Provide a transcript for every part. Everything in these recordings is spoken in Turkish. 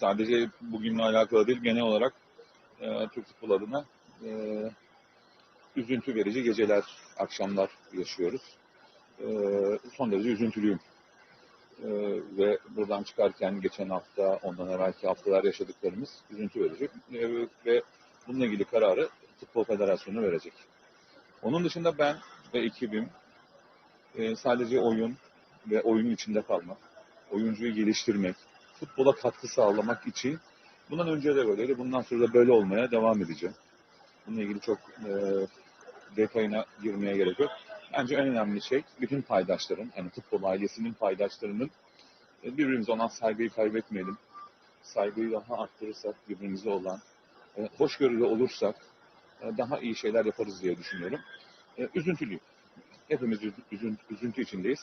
sadece bugünle alakalı değil, genel olarak e, Türk futbol adına e, üzüntü verici geceler, akşamlar yaşıyoruz. E, son derece üzüntülüyüm. E, ve buradan çıkarken geçen hafta, ondan evvelki haftalar yaşadıklarımız üzüntü verici. E, ve bununla ilgili kararı Futbol Federasyonu verecek. Onun dışında ben ve ekibim e, sadece oyun ve oyunun içinde kalmak, oyuncuyu geliştirmek, futbola katkı sağlamak için bundan önce de böyleydi, bundan sonra da böyle olmaya devam edeceğim. Bununla ilgili çok e, detayına girmeye gerek yok. Bence en önemli şey bütün paydaşların, yani futbol ailesinin paydaşlarının e, birbirimize olan saygıyı kaybetmeyelim. Saygıyı daha arttırırsak birbirimize olan, e, hoşgörülü olursak e, daha iyi şeyler yaparız diye düşünüyorum. Üzüntülüyüm. Hepimiz üzü- üzün- üzüntü içindeyiz.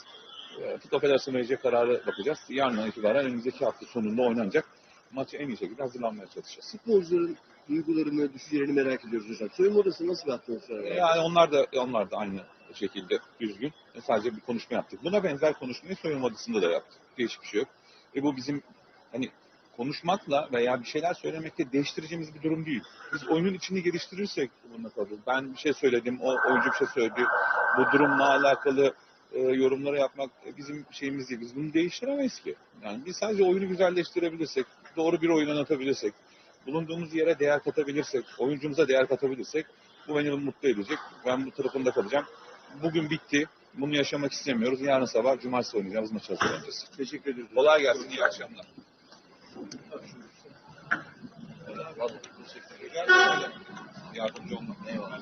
E, Futbol Federasyonu verecek kararı bakacağız. Yarından itibaren önümüzdeki hafta sonunda oynanacak. Maça en iyi şekilde hazırlanmaya çalışacağız. Futbolcuların duygularını, düşüncelerini merak ediyoruz hocam. Soyunma odası nasıl bir atmosfer var? Yani onlar da onlar da aynı şekilde üzgün. E, Sadece bir konuşma yaptık. Buna benzer konuşmayı soyunma odasında da yaptık. Değişik bir şey yok. Ve bu bizim hani konuşmakla veya bir şeyler söylemekle değiştireceğimiz bir durum değil. Biz oyunun içini geliştirirsek bununla kalır. Ben bir şey söyledim, o oyuncu bir şey söyledi. Bu durumla alakalı e, yorumları yapmak bizim şeyimiz değil. Biz bunu değiştiremeyiz ki. Yani biz sadece oyunu güzelleştirebilirsek, doğru bir oyun oynatabilirsek, bulunduğumuz yere değer katabilirsek, oyuncumuza değer katabilirsek bu beni mutlu edecek. Ben bu tarafında kalacağım. Bugün bitti. Bunu yaşamak istemiyoruz. Yarın sabah cumartesi oynayacağımız maçı hazırlanacağız. Teşekkür ediyoruz. Kolay gelsin. iyi akşamlar. Yardımcı olmak. Eyvallah.